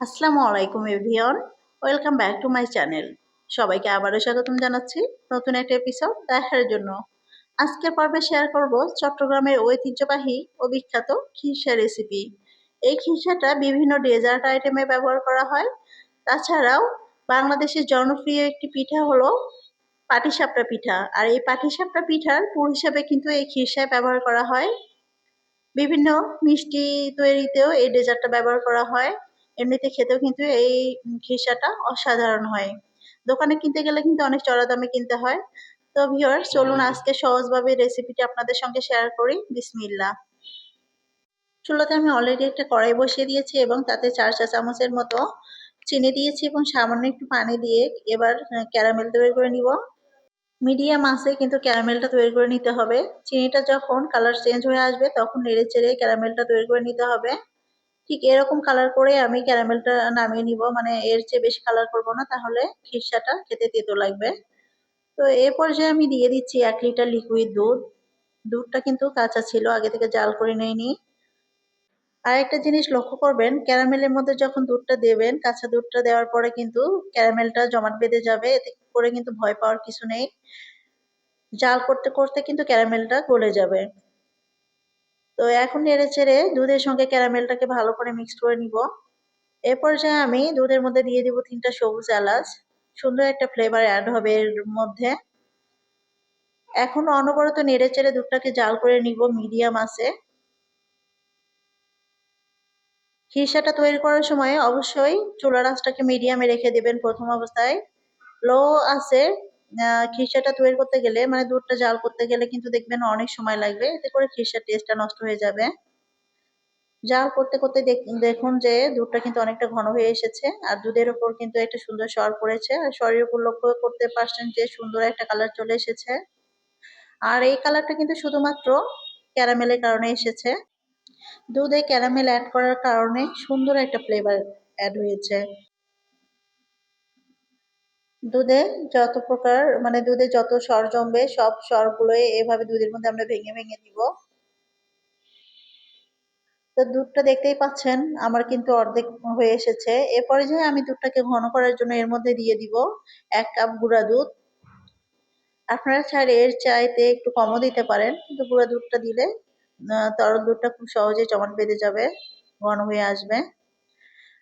আসসালামু আলাইকুম এভিয়ন welcome back to my channel. সবাইকে আবারও স্বাগতম জানাচ্ছি নতুন একটা এপিসোড দেখার জন্য। আজকের পর্বে শেয়ার করব চট্টগ্রামের ঐতিহ্যবাহী ও বিখ্যাত খিরসা রেসিপি এই খিরসাটা বিভিন্ন ডেজার্ট আইটেমে ব্যবহার করা হয়। তাছাড়াও বাংলাদেশের জনপ্রিয় একটি পিঠা হলো পাটিসাপটা পিঠা। আর এই পাটিসাপটা পিঠার পুর হিসাবে কিন্তু এই খিরসায় ব্যবহার করা হয়। বিভিন্ন মিষ্টি তৈরিতেও এই ডেজার্টটা ব্যবহার করা হয়। এমনিতে খেতেও কিন্তু এই খিসাটা অসাধারণ হয়। দোকানে কিনতে গেলে কিন্তু অনেক চড়া দামে কিনতে হয়। তো ভিওর চলুন আজকে সহজভাবে রেসিপিটি আপনাদের সঙ্গে শেয়ার করি। বিসমিল্লা চুলোতে আমি অলরেডি একটা কড়াই বসিয়ে দিয়েছি এবং তাতে চার চা চামচের মতো চিনি দিয়েছি এবং সামান্য একটু পানি দিয়ে এবার ক্যারামেল তৈরি করে নিব। মিডিয়াম আছে কিন্তু ক্যারামেলটা তৈরি করে নিতে হবে। চিনিটা যখন কালার চেঞ্জ হয়ে আসবে তখন নেড়ে চেড়ে ক্যারামেলটা তৈরি করে নিতে হবে। ঠিক এরকম কালার করে আমি ক্যারামেলটা নামিয়ে নিব। মানে এর চেয়ে বেশি কালার করব না, তাহলে খিরসাটা খেতে তেতো লাগবে। তো এ পর্যায়ে আমি দিয়ে দিচ্ছি এক লিটার লিকুইড দুধ। দুধটা কিন্তু কাঁচা ছিল, আগে থেকে জাল করে নেইনি। আর একটা জিনিস লক্ষ্য করবেন ক্যারামেলের মধ্যে যখন দুধটা দেবেন, কাঁচা দুধটা দেওয়ার পরে কিন্তু ক্যারামেলটা জমাট বেঁধে যাবে। এতে করে কিন্তু ভয় পাওয়ার কিছু নেই। জাল করতে করতে কিন্তু ক্যারামেলটা গলে যাবে। তো এখন নেড়ে চেড়ে দুধের সঙ্গে ক্যারামেলটাকে ভালো করে মিক্সড করে নিব। এ পর্যায়ে আমি দুধের মধ্যে দিয়ে দিব তিনটা সবুজ এলাচ। সুন্দর একটা ফ্লেভার অ্যাড হবে এর মধ্যে। এখন অনবরত নেড়ে চেড়ে দুধটাকে জাল করে নিব মিডিয়াম আছে। খিরসাটা তৈরি করার সময় অবশ্যই চুলা রাসটাকে মিডিয়ামে রেখে দেবেন প্রথম অবস্থায়। লো আছে খিরসাটা তৈরি করতে গেলে মানে দুধটা জাল করতে গেলে কিন্তু দেখবেন অনেক সময় লাগবে। এতে করে খিরসার টেস্টটা নষ্ট হয়ে যাবে। জাল করতে করতে দেখুন যে দুধটা কিন্তু অনেকটা ঘন হয়ে এসেছে। আর দুধের উপর কিন্তু একটা সুন্দর স্বর পড়েছে। আর স্বরের উপর লক্ষ্য করতে পারছেন যে সুন্দর একটা কালার চলে এসেছে। আর এই কালারটা কিন্তু শুধুমাত্র ক্যারামেলের কারণে এসেছে। দুধে ক্যারামেল অ্যাড করার কারণে সুন্দর একটা ফ্লেভার অ্যাড হয়েছে। দুধে যত প্রকার মানে দুধে যত স্বর জমবে, সব স্বরগুলোই এভাবে দুধের মধ্যে আমরা ভেঙে ভেঙে দিব। তো দুধটা দেখতেই পাচ্ছেন, আমার কিন্তু অর্ধেক হয়ে এসেছে। এরপরে যে আমি দুধটাকে ঘন করার জন্য এর মধ্যে দিয়ে দিব এক কাপ গুঁড়া দুধ। আপনারা চাইলে এর চাইতে একটু কমও দিতে পারেন, কিন্তু গুঁড়া দুধটা দিলে তরল দুধটা খুব সহজে জমাট বেঁধে যাবে, ঘন হয়ে আসবে।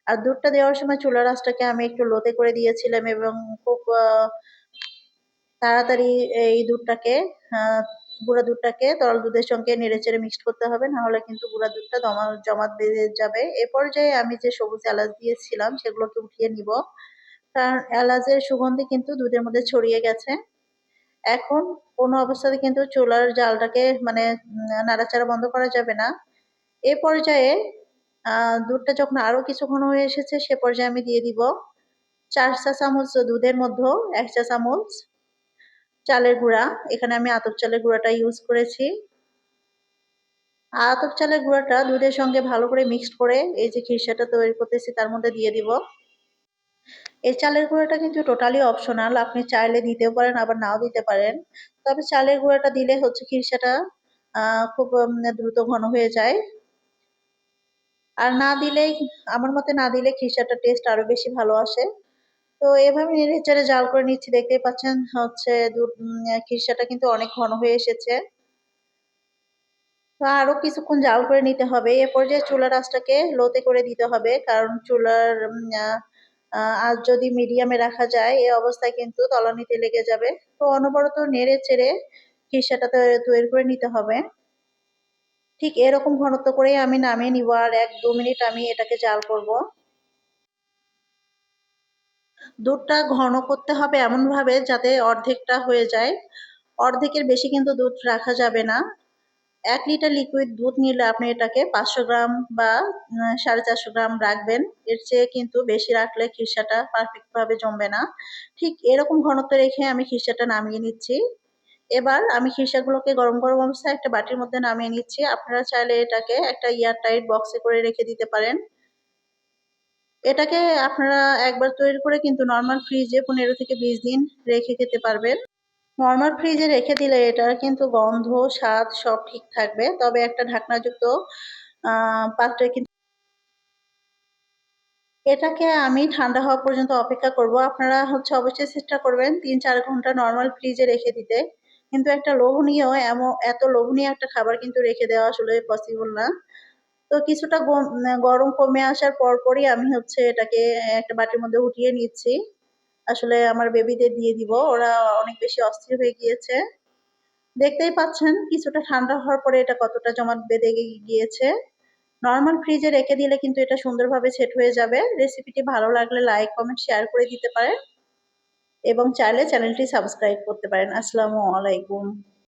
আর দুধটা দেওয়ার সময় চুলার আঁচটাকে আমি একটু লোতে করে দিয়েছিলাম এবং খুব তাড়াতাড়ি এই দুধটাকে গুঁড়া দুধটাকে তরল দুধের সঙ্গে নেড়ে চেড়ে মিক্সড করতে হবে নাহলে কিন্তু গুঁড়া দুধটা দমা, জমাট বেঁধে যাবে। এ পর্যায়ে আমি যে সবুজ এলাচ দিয়েছিলাম সেগুলোকে উঠিয়ে নিব। কারণ এলাচের সুগন্ধি কিন্তু দুধের মধ্যে ছড়িয়ে গেছে। এখন কোনো অবস্থাতে কিন্তু চুলার জালটাকে মানে নাড়াচাড়া বন্ধ করা যাবে না। এ পর্যায়ে দুধটা যখন আরও কিছুক্ষণ হয়ে এসেছে, সে পর্যায়ে আমি দিয়ে দিব চার চা চামচ দুধের মধ্যে, এক চা চামচ চালের গুঁড়া। এখানে আমি আতপ চালের গুঁড়াটা ইউজ করেছি। আতপ চালের গুঁড়াটা দুধের সঙ্গে ভালো করে মিক্সড করে এই যে খিরসাটা তৈরি করতেছি, তার মধ্যে দিয়ে দিব। এই চালের গুঁড়াটা কিন্তু টোটালি অপশনাল আপনি চাইলে দিতেও পারেন, আবার নাও দিতে পারেন। তবে চালের গুঁড়াটা দিলে হচ্ছে খিরসাটা খুব দ্রুত ঘন হয়ে যায়। আর না দিলেই, আমার মতে না দিলে খিরসাটা টেস্ট আরও বেশি ভালো আসে। তো এভাবে নেড়ে চেড়ে জাল করে নিচ্ছি, দেখতেই পাচ্ছেন হচ্ছে খিরসাটা কিন্তু অনেক ঘন হয়ে এসেছে। তো আরও কিছুক্ষণ জাল করে নিতে হবে। এ পর্যায়ে চুলার আঁচটাকে লোতে করে দিতে হবে, কারণ চুলার আর যদি মিডিয়ামে রাখা যায় এই অবস্থায় কিন্তু তলানিতে লেগে যাবে। তো অনবরত নেড়ে চেড়ে খিরসাটা তৈরি করে নিতে হবে। ঠিক এরকম ঘনত্ব করেই আমি নামিয়ে নিব আর এক দু মিনিট আমি এটাকে জাল করব। দুধটা ঘন করতে হবে এমনভাবে যাতে অর্ধেকটা হয়ে যায়। অর্ধেকের বেশি কিন্তু দুধ রাখা যাবে না। এক লিটার লিকুইড দুধ নিলে আপনি এটাকে পাঁচশো গ্রাম বা সাড়ে চারশো গ্রাম রাখবেন। এর চেয়ে কিন্তু বেশি রাখলে খিরসাটা পারফেক্টভাবে জমবে না। ঠিক এরকম ঘনত্ব রেখে আমি খিসাটা নামিয়ে নিচ্ছি। এবার আমি খিরসাগুলোকে গরম গরম অবস্থায় একটা বাটির মধ্যে নামিয়ে নিচ্ছি। আপনারা চাইলে এটাকে একটা ইয়ার টাইট বক্সে করে রেখে দিতে পারেন। এটাকে আপনারা একবার তৈরি করে কিন্তু নর্মাল ফ্রিজে পনেরো থেকে বিশ দিন রেখে খেতে পারবেন। নর্মাল ফ্রিজে রেখে দিলে এটার কিন্তু গন্ধ, স্বাদ সব ঠিক থাকবে। তবে একটা ঢাকনাযুক্ত পাত্রে কিন্তু এটাকে আমি ঠান্ডা হওয়া পর্যন্ত অপেক্ষা করব। আপনারা হচ্ছে অবশ্যই চেষ্টা করবেন তিন চার ঘণ্টা নর্মাল ফ্রিজে রেখে দিতে। কিন্তু একটা লোভনীয় এমন, এত লোভনীয় একটা খাবার কিন্তু রেখে দেওয়া আসলে পসিবল না। তো কিছুটা গরম কমে আসার পরপরই আমি হচ্ছে এটাকে একটা বাটির মধ্যে উঠিয়ে নিচ্ছি। আসলে আমার বেবিদের দিয়ে দিব, ওরা অনেক বেশি অস্থির হয়ে গিয়েছে। দেখতেই পাচ্ছেন, কিছুটা ঠান্ডা হওয়ার পরে এটা কতটা জমাট বেঁধে গিয়েছে। নর্মাল ফ্রিজে রেখে দিলে কিন্তু এটা সুন্দরভাবে সেট হয়ে যাবে। রেসিপিটি ভালো লাগলে লাইক কমেন্ট শেয়ার করে দিতে পারেন। এবং চাইলে চ্যানেলটি সাবস্ক্রাইব করতে পারেন। আসসালামু আলাইকুম।